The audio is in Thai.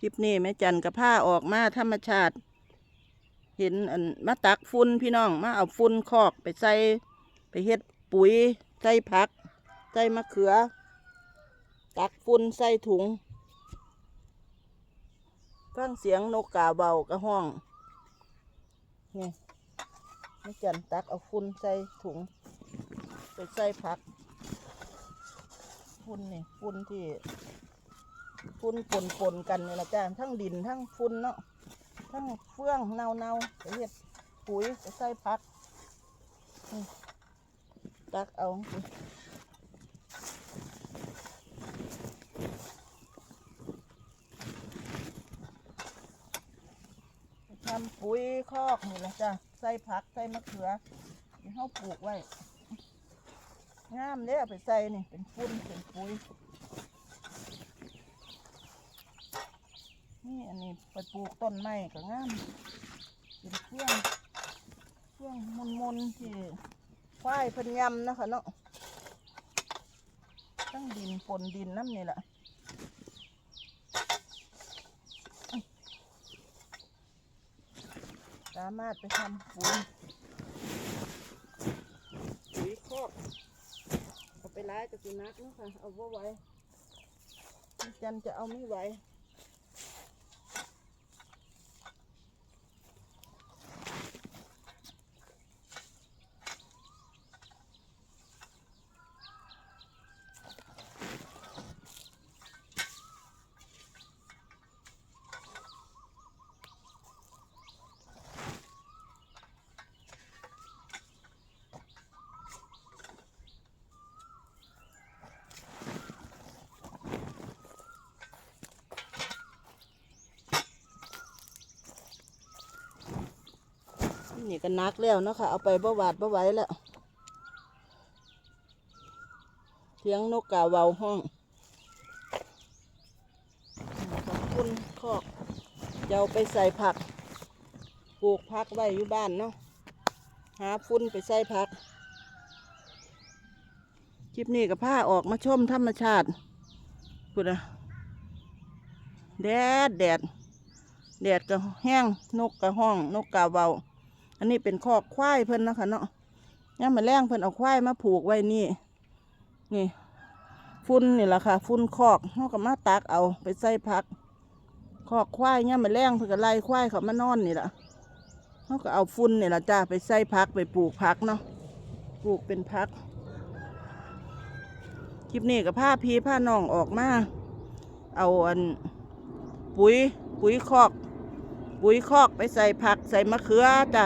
คลิปนี้แม่จันกับผ้าออกมาธรรมชาติ เห็นอันมาตักฝุ่นพี่น้องมาเอาฝุ่นคอกไปใส่ไปเฮ็ดปุ๋ยใส่ผัก ใส่มะเขือ ตักฝุ่นใส่ถุงฟังเสียงนกกาเบากระห้องนี่แม่จันตักเอาฝุ่นใส่ถุงไปใส่ผักฝุ่นนี่ฝุ่นที่ ฝุ่นปนปนกันนี่ละจ้าทั้งดินทั้งฝุ่นเนาะทั้งเฟื่องเนาเนาไปเฮ็ดปุ๋ยไปใส่ผักตักเอาทำปุ๋ยคอกนี่ละจ้าใส่ผักใส่มะเขือเขาปลูกไว้งามเด้เอไปใส่นี่เป็นฝุ่นเป็นปุ๋ย อันนี้ไปปลูกต้นไม้ก็งามเป็นเครื่องเครื่องมุนมุนที่ควายพิ่นยำนะคะเนาะตั้งดินปนดินน้ำนี่แหละสามารถไปทำปุ๋ยปุ๋ยคอกเอาไปร้ายกับสุนัขเนาะค่ะเอาไว้ไวพี่จันจะเอาไม่ไหว นี่ก็นักแล้วเนาะค่ะ เอาไปบ่หวาดบ่ไหวแล้วเสียงนกกาเวาห้อง ขอบคุณคอกจะเอาไปใส่ผัก ปลูกผักไว้อยู่บ้านเนาะ หาฟุ้นไปใส่ผัก คลิปนี้กับผ้าออกมาชมธรรมชาติพูดนะแดดแดดแดดก็แห้งนกก็ห้อง นกกาเวา อันนี้เป็นคอกควายเพิ่นนะคะเนาะย่ามาแรงเพิ่นเอาควายมาผูกไว้นี่ นี่ ฟุ้นนี่แหละค่ะ ฟุ้นคอกเขาก็มาตักเอาไปใส่ผัก คอกควายย่ามาแรงเพิ่นก็ไล่ควายเขามานอนนี่แหละเขาก็เอาฟุ้นนี่แหละจ้าไปใส่ผักไปปลูกผักเนาะ ปลูกเป็นผัก คลิปนี้กับผ้าพีผ้านองออกมา เอาอันปุ๋ย ปุ๋ยคอก ปุ๋ยคอกไปใส่ผักใส่มะเขือจ้ะ